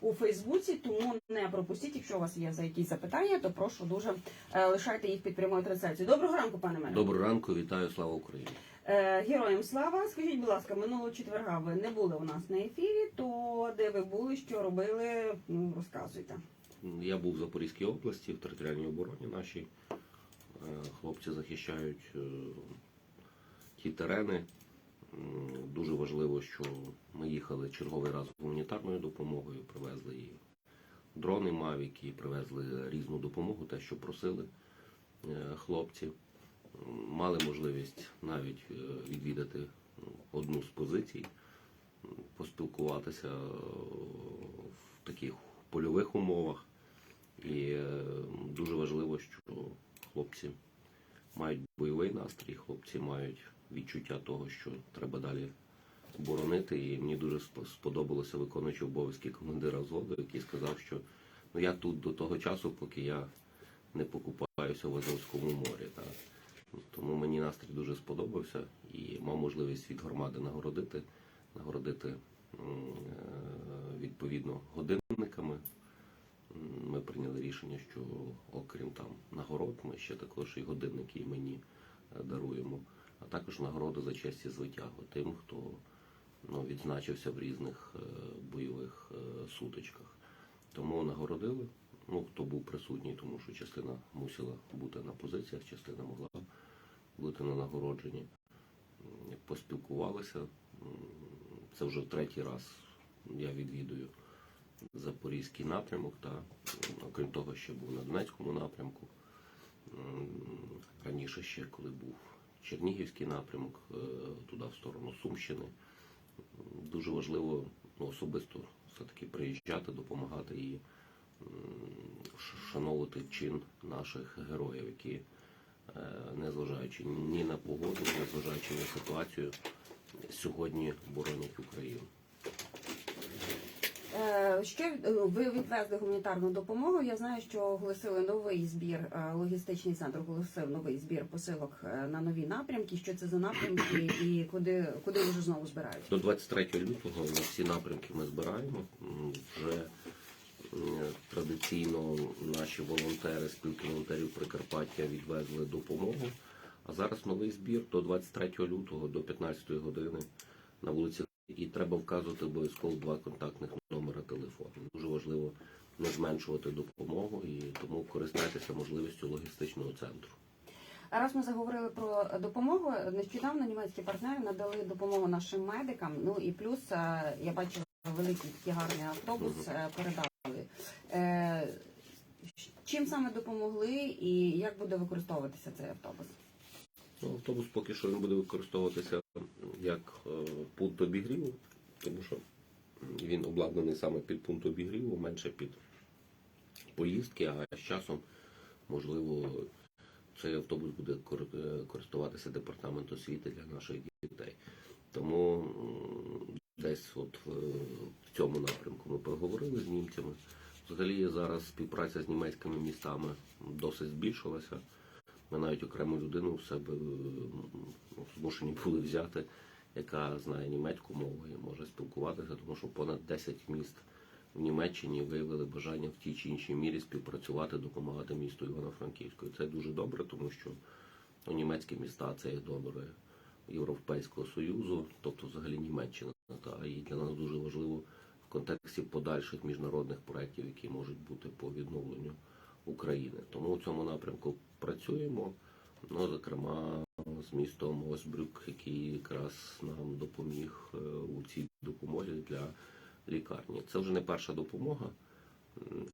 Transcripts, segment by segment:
у Фейсбуці. Тому не пропустіть. Якщо у вас є за якісь запитання, то прошу дуже е, лишайте їх під прямою трансляцією. Доброго ранку, пане мене. Доброго ранку, вітаю, слава Україні. Е, Героям слава. Скажіть, будь ласка, минулого четверга ви не були у нас на ефірі. То де ви були, що робили? Ну розказуйте. Я був в Запорізькій області, в територіальній обороні нашій. Е, Хлопці захищають ті терени. Дуже важливо, що ми їхали черговий раз гуманітарною допомогою, привезли і дрони Мавік, і привезли різну допомогу, те, що просили е, хлопці. Мали можливість навіть е, відвідати одну з позицій, поспілкуватися е, в таких польових умовах. І дуже важливо, що хлопці мають бойовий настрій, хлопці мають відчуття того, що треба далі боронити. І мені дуже сп- сподобалося виконуючи обов'язки командира взводу, який сказав, що ну я тут до того часу, поки я не покупаюся в Азовському морі. Так. Тому мені настрій дуже сподобався і мав можливість від громади нагородити, нагородити е, відповідно годинниками. Ми прийняли рішення, що окрім там нагород, ми ще також і годинники імені е, даруємо, а також нагороди за честь і звитягу тим, хто ну, відзначився в різних е, бойових е, сутичках. Тому нагородили. Ну, хто був присутній, тому що частина мусила бути на позиціях, частина могла бути на нагородженні. Поспілкувалися. Це вже третій раз я відвідую Запорізький напрямок, та окрім того, ще був на Донецькому напрямку. Раніше ще, коли був Чернігівський напрямок, е, туди в сторону Сумщини. Дуже важливо ну, особисто все-таки приїжджати, допомагати і вшановувати шановувати чин наших героїв, які, е, незважаючи ні на погоду, незважаючи на ситуацію, сьогодні боронять Україну. Е, Ще е, ви відвезли гуманітарну допомогу. Я знаю, що оголосили новий збір. е, Логістичний центр оголосив новий збір посилок на нові напрямки. Що це за напрямки і куди куди вже знову збирають? До 23 лютого на всі напрямки ми збираємо. Вже традиційно наші волонтери, спілки волонтерів Прикарпаття відвезли допомогу. А зараз новий збір до 23 лютого до 15 години на вулиці. І треба вказувати обов'язково два контактних номера телефону. Дуже важливо не зменшувати допомогу і тому користайтеся можливістю логістичного центру. А раз ми заговорили про допомогу, нещодавно німецькі партнери надали допомогу нашим медикам. Ну і плюс е, я бачила великий такий гарний автобус е, передали. Е, Чим саме допомогли і як буде використовуватися цей автобус? Ну, автобус поки що він буде використовуватися як пункт обігріву, тому що він обладнаний саме під пункт обігріву, менше під поїздки, а з часом, можливо, цей автобус буде е, користуватися департамент освіти для наших дітей. Тому десь от е, в цьому напрямку ми поговорили з німцями. Взагалі зараз співпраця з німецькими містами досить збільшилася. Ми навіть окрему людину в себе ну, змушені були взяти, яка знає німецьку мову і може спілкуватися, тому що понад 10 міст в Німеччині виявили бажання в тій чи іншій мірі співпрацювати, допомагати місту Івано-Франківську. Це дуже добре, тому що ну, німецькі міста це є добре Європейського Союзу, тобто взагалі Німеччина. Та і для нас дуже важливо в контексті подальших міжнародних проєктів, які можуть бути по відновленню України. Тому у цьому напрямку працюємо. Ну, зокрема, з містом Осбрюк, який якраз нам допоміг е, у цій допомозі для лікарні. Це вже не перша допомога.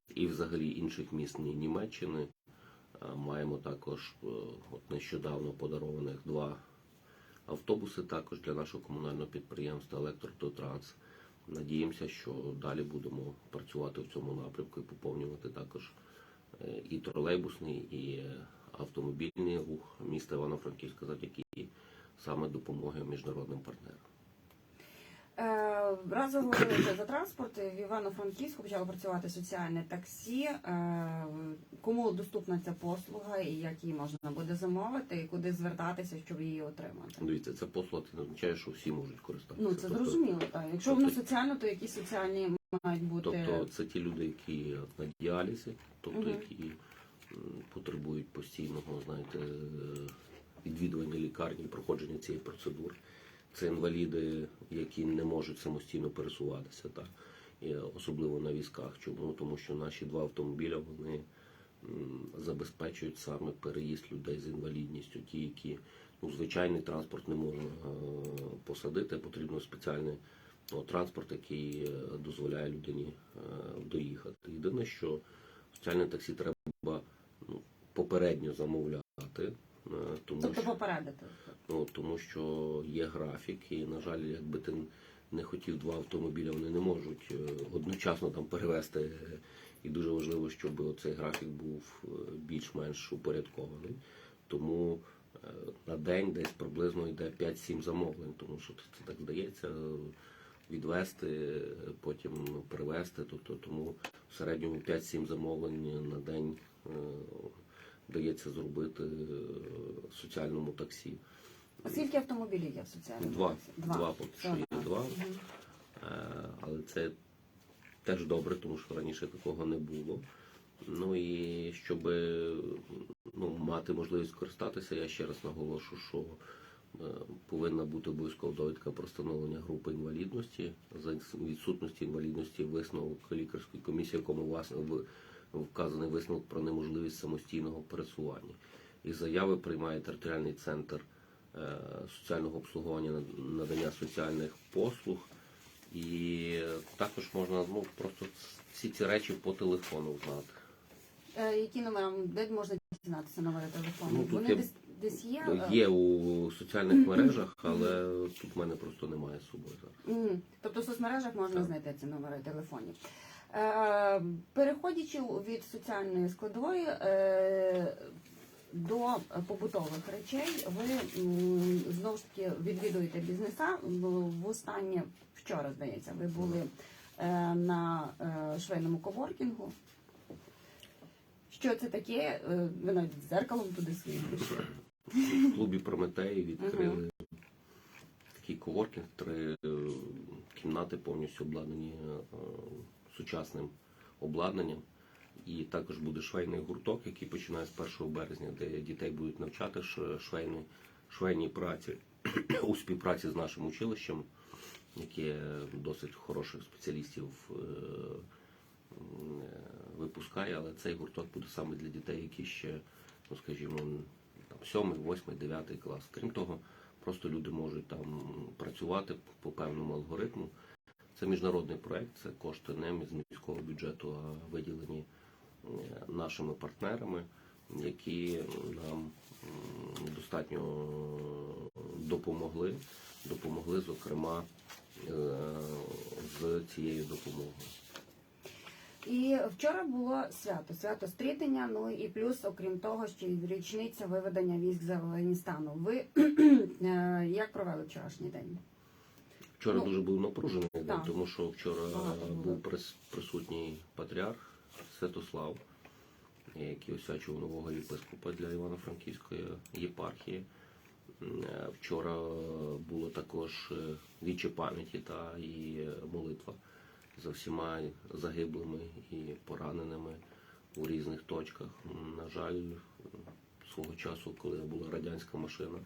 І взагалі інших міст Німеччини. Маємо також е, от нещодавно подарованих два автобуси також для нашого комунального підприємства Електрототранс. Надіємося, що далі будемо працювати в цьому напрямку і поповнювати також е, і тролейбусний, і автомобільний рух міста Івано-Франківська завдяки саме допомоги міжнародним партнерам. Е, Раз ви говорили за транспорт, в Івано-Франківську почало працювати соціальне таксі. Е, Кому доступна ця послуга і як її можна буде замовити, і куди звертатися, щоб її отримати? Дивіться, це послуга це не означає, що всі можуть користатися. Ну це Тобто, зрозуміло. Так. Якщо воно тобто- соціально, то які соціальні мають бути. Тобто це ті люди, які на діалізі, тобто Мгм. які потребують постійного, знаєте, відвідування лікарні, проходження цієї процедури. Це інваліди, які не можуть самостійно пересуватися, так. Особливо на візках. Чому? Тому що наші два автомобіля вони забезпечують саме переїзд людей з інвалідністю. Ті, які ну, звичайний транспорт не можна е, посадити, потрібно спеціальний ну, транспорт, який е, дозволяє людині е, доїхати. Єдине, що соціальне таксі треба попередньо замовляти, е, тому Тобто що попередити. Ну, тому що є графік, і, на жаль, якби ти не хотів два автомобіля, вони не можуть е, одночасно там перевезти. е, І дуже важливо, щоб цей графік був е, більш-менш упорядкований. Тому на день десь приблизно йде 5-7 замовлень, тому що це так здається. Відвести, потім перевезти. Тобто, тому в середньому 5-7 замовлень на день е, вдається зробити е, соціальному таксі. А Скільки автомобілів є в соціальному? Два. таксі? Два поки що є два. Мгм. Е, Але це теж добре, тому що раніше такого не було. Ну і щоб ну, мати можливість користатися, я ще раз наголошу, що е, повинна бути обов'язково довідка про встановлення групи інвалідності. За відсутності інвалідності висновок лікарської комісії, якому власне вказаний висновок про неможливість самостійного пересування. І заяви приймає територіальний центр е, соціального обслуговування над- надання соціальних послуг. І також можна ну, просто всі ці речі по телефону знати. Е, Які номери, де можна дізнатися номери телефону? Ну, тут Вони є- десь, десь є? е? Є у соціальних мережах, але тут в мене просто немає з собою зараз. Тобто в соцмережах можна Так. знайти ці номери телефонів. Е, переходячи від соціальної складової е, до побутових речей, ви знову ж таки відвідуєте бізнеса. В- Востаннє вчора, здається, ви були е, на е, швейному коворкінгу. Що це таке? Е, Ви навіть з зеркалом туди своїм. В клубі Прометей відкрили такий коворкінг, три е, кімнати повністю обладнані е, сучасним обладнанням. І також буде швейний гурток, який починає з 1 березня, де дітей будуть навчати ш- швейної, швейній праці у співпраці з нашим училищем, яке досить хороших спеціалістів е, е, випускає, але цей гурток буде саме для дітей, які ще, ну скажімо, там 7, 8, 9 клас. Крім того, просто люди можуть там працювати по певному алгоритму. Це міжнародний проект, це кошти не з міського бюджету, а виділені е, нашими партнерами, які нам достатньо допомогли. Допомогли, зокрема, е, з цією допомогою. І вчора було свято, свято стрітення. Ну і плюс, окрім того, ще й річниця виведення військ з Афганістану. Ви е, як провели вчорашній день? Вчора Ну, дуже був напружений день, тому що вчора був прис- присутній патріарх Святослав, який освячував нового єпископа для Івано-Франківської єпархії. Е, Вчора було також е, віче пам'яті та і молитва за всіма загиблими і пораненими у різних точках. На жаль, свого часу, коли була радянська машина,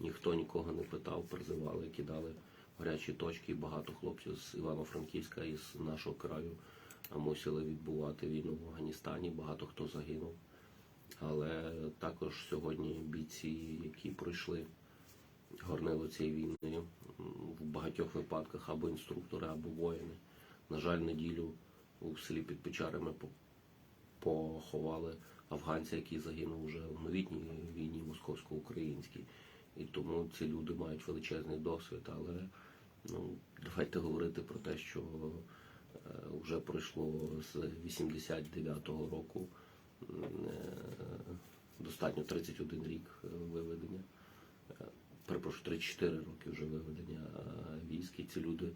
ніхто нікого не питав, призивали, кидали гарячі точки. Багато хлопців з Івано-Франківська і з нашого краю мусили відбувати війну в Афганістані. Багато хто загинув. Але також сьогодні бійці, які пройшли горнило цієї війни, в багатьох випадках або інструктори, або воїни. На жаль, неділю у селі під Печарами поховали афганця, який загинув вже в новітній війні московсько-українській. І тому ці люди мають величезний досвід. Але ну, давайте говорити про те, що е, вже пройшло з 89-го року е, достатньо 31 рік е, виведення. Перепрошую, 34 роки вже виведення військ. І ці люди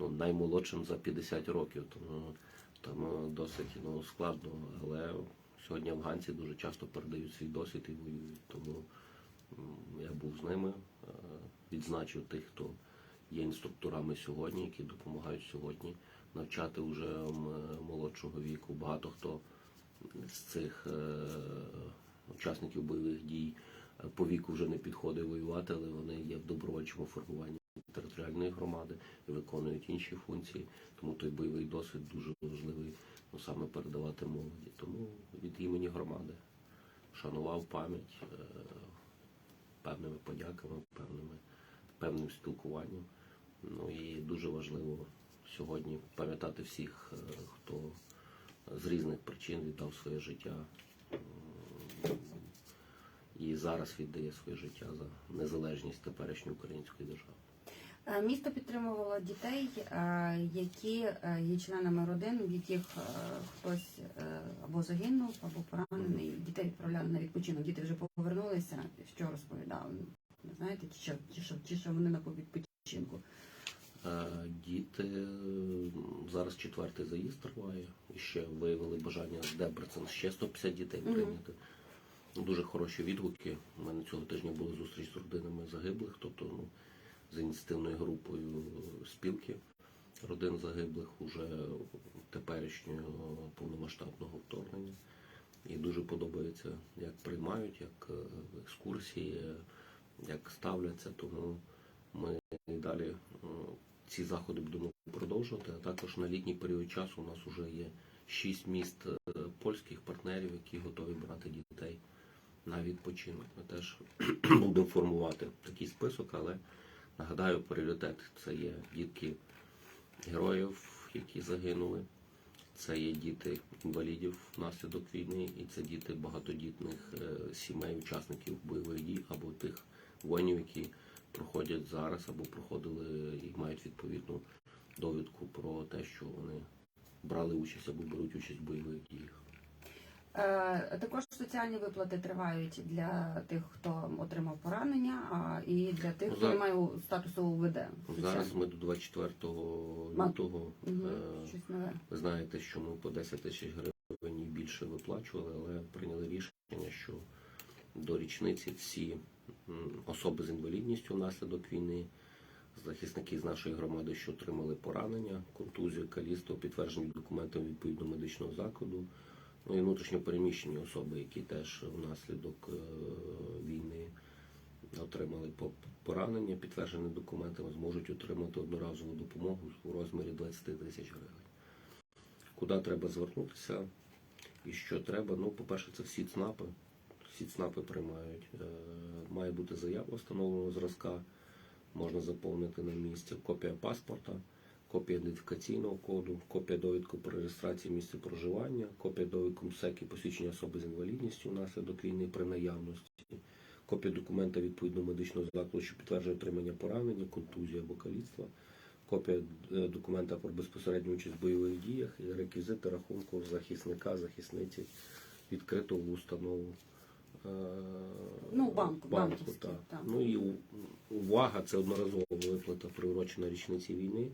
ну, наймолодшим за 50 років, тому там досить ну, складно. Але сьогодні афганці дуже часто передають свій досвід і воюють. Тому я був з ними, е, відзначив тих, хто є інструкторами сьогодні, які допомагають сьогодні навчати вже молодшого віку. Багато хто з цих е, учасників бойових дій по віку вже не підходить воювати, але вони є в добровольчому формуванні територіальної громади виконують інші функції. Тому той бойовий досвід дуже важливий ну, саме передавати молоді. Тому від імені громади шанував пам'ять е, певними подяками, певними, певним спілкуванням. Ну і дуже важливо сьогодні пам'ятати всіх, е, хто з різних причин віддав своє життя і зараз віддає своє життя за незалежність теперішньої української держави. Е, Місто підтримувало дітей, е, які е, є членами родин, в яких хтось або загинув, або поранений. Дітей відправляли на відпочинок. Діти вже повернулися. Що розповідали? Не знаєте, чи що, чи що, чи що вони на відпочинку? Діти зараз четвертий заїзд триває. І ще виявили бажання з Дебрецен ще 150 дітей прийняти. Дуже хороші відгуки. У мене цього тижня була зустріч з родинами загиблих, тобто ну, з ініціативною групою спілки родин загиблих уже теперішнього повномасштабного вторгнення. І дуже подобається, як приймають, як е, екскурсії, як ставляться. Тому ми далі ці заходи будемо продовжувати. А також на літній період часу у нас вже є шість міст е, польських партнерів, які готові брати дітей на відпочинок. Ми теж будемо формувати такий список, але нагадаю, пріоритет це є дітки героїв, які загинули. Це є діти інвалідів внаслідок війни, і це діти багатодітних е, сімей, учасників бойових дій або тих воїнів, які проходять зараз або проходили і мають відповідну довідку про те, що вони брали участь або беруть участь в бойових діях. Е, Також соціальні виплати тривають для тих, хто отримав поранення, а і для тих, хто не має статусу УВД. Зараз ми до 24 лютого. Е. Ви знаєте, що ми по 10 тисяч гривень і більше виплачували, але прийняли рішення, що до річниці всі особи з інвалідністю внаслідок війни, захисники з нашої громади, що отримали поранення, контузію, калісту, підтверджені документами відповідного медичного закладу, ну і внутрішньо переміщені особи, які теж внаслідок е, війни отримали поранення, підтверджені документами, зможуть отримати одноразову допомогу у розмірі 20 тисяч гривень. Куди треба звернутися і що треба? Ну, по-перше, це всі ЦНАПи. Всі ЦНАПи приймають. Е, Має бути заява встановленого зразка, можна заповнити на місці, копія паспорта, копія ідентифікаційного коду, копія довідки про реєстрацію місця проживання, копія довідки МСЕК і посвідчення особи з інвалідністю внаслідок війни при наявності, копія документа відповідного медичного закладу, що підтверджує отримання поранення, контузії або каліцтва, копія е, документа про безпосередню участь в бойових діях і реквізити рахунку захисника, захисниці відкритого установу. е, Ну, банку, банківський, так. так. Ну і увага, це одноразова виплата приурочена річниці війни.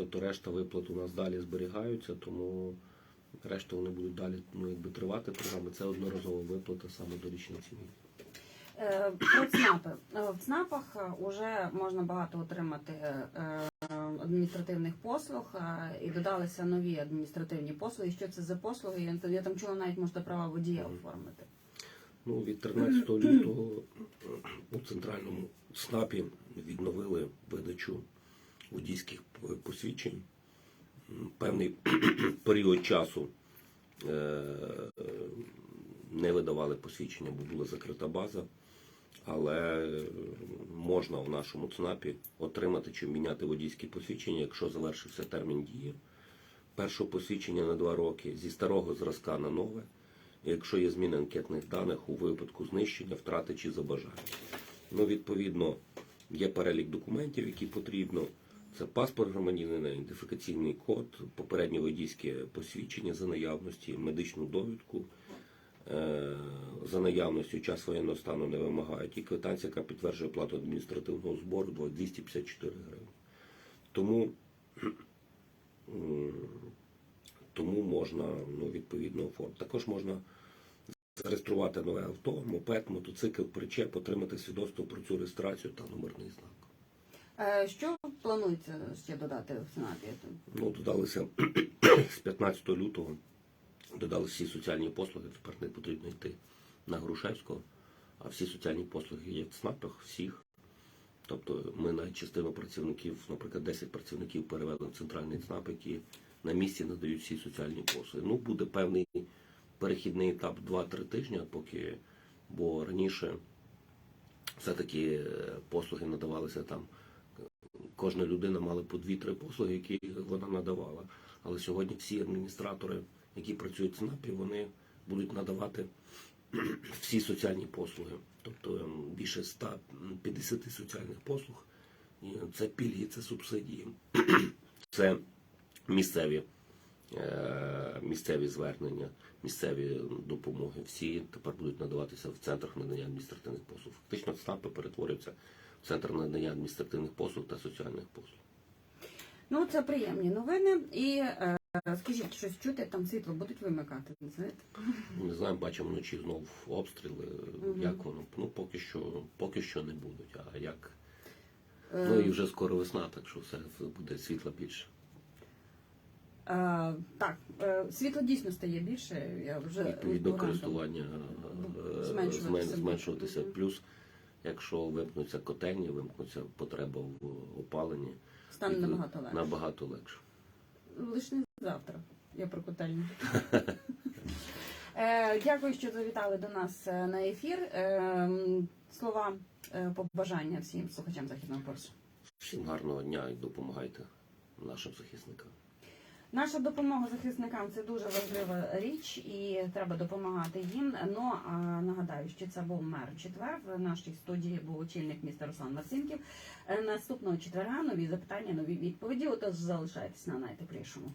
Тобто решта виплат у нас далі зберігаються, тому решта вони будуть далі ну, якби, тривати програми. Це одноразова виплата саме до річниці. Е, Про ЦНАПи. Е, В ЦНАПах вже можна багато отримати е, адміністративних послуг е, і додалися нові адміністративні послуги. Що це за послуги? Я, там чула, навіть можна права водія оформити. Ну, від 13 лютого у центральному СНАПі відновили видачу водійських посвідчень. Певний період часу е, не видавали посвідчення, бо була закрита база. Але можна в нашому ЦНАПі отримати чи міняти водійські посвідчення, якщо завершився термін дії. Першого посвідчення на два роки зі старого зразка на нове, якщо є зміна анкетних даних у випадку знищення, втрати чи забажання. Ну, відповідно, є перелік документів, які потрібно. Це паспорт громадянина, ідентифікаційний код, попереднє водійське посвідчення за наявності, медичну довідку. Е, За наявністю час воєнного стану не вимагають і квитанція, яка підтверджує плату адміністративного збору 254 гривень. Тому, тому можна ну, відповідно оформити. Також можна зареєструвати нове авто, мопед, мотоцикл, причеп, отримати свідоцтво про цю реєстрацію та номерний знак. Е, Що планується ще додати в Сенаті? Ну, додалися з 15 лютого, додали всі соціальні послуги, тепер не потрібно йти на Грушевського, а всі соціальні послуги є в ЦНАПах, всіх. Тобто ми навіть частину працівників, наприклад, 10 працівників перевели в центральний ЦНАП, які на місці надають всі соціальні послуги. Ну, буде певний перехідний етап 2-3 тижні, поки, бо раніше все-таки е, послуги надавалися там кожна людина мала по дві-три послуги, які вона надавала. Але сьогодні всі адміністратори, які працюють в ЦНАПі, вони будуть надавати всі соціальні послуги. Тобто ем, більше 150 соціальних послуг. Це пільги, це субсидії, це місцеві, е, місцеві звернення, місцеві допомоги. Всі тепер будуть надаватися в центрах надання адміністративних послуг. Фактично ЦНАПи перетворюються центр надання адміністративних послуг та соціальних послуг. Ну, це приємні новини. І е, скажіть, щось чути, там світло будуть вимикати, не знаєте? Не знаю, бачимо вночі знов обстріли. Мгм. Як воно? Ну поки що, поки що не будуть. А як? Е, Ну і вже скоро весна, так що все буде світла більше. е, так, е, світло дійсно стає більше. Я вже Відповідно, користування е, Зменшуватися зменшуватися. Плюс, якщо вимкнуться котельні, вимкнуться потреба в опаленні, Стане набагато легше. набагато легше. Лише не завтра. Я про котельню. Е, Дякую, що завітали до нас е, на ефір. Е, Слова побажання всім слухачам західного курсу. Всім гарного дня і допомагайте нашим захисникам. Наша допомога захисникам це дуже важлива річ, і треба допомагати їм. Ну а нагадаю, що це був мер четвер. В нашій студії був очільник міста Руслан Марцинків. Е, Наступного четверга нові запитання, нові відповіді. Отож залишайтесь на найтеплішому.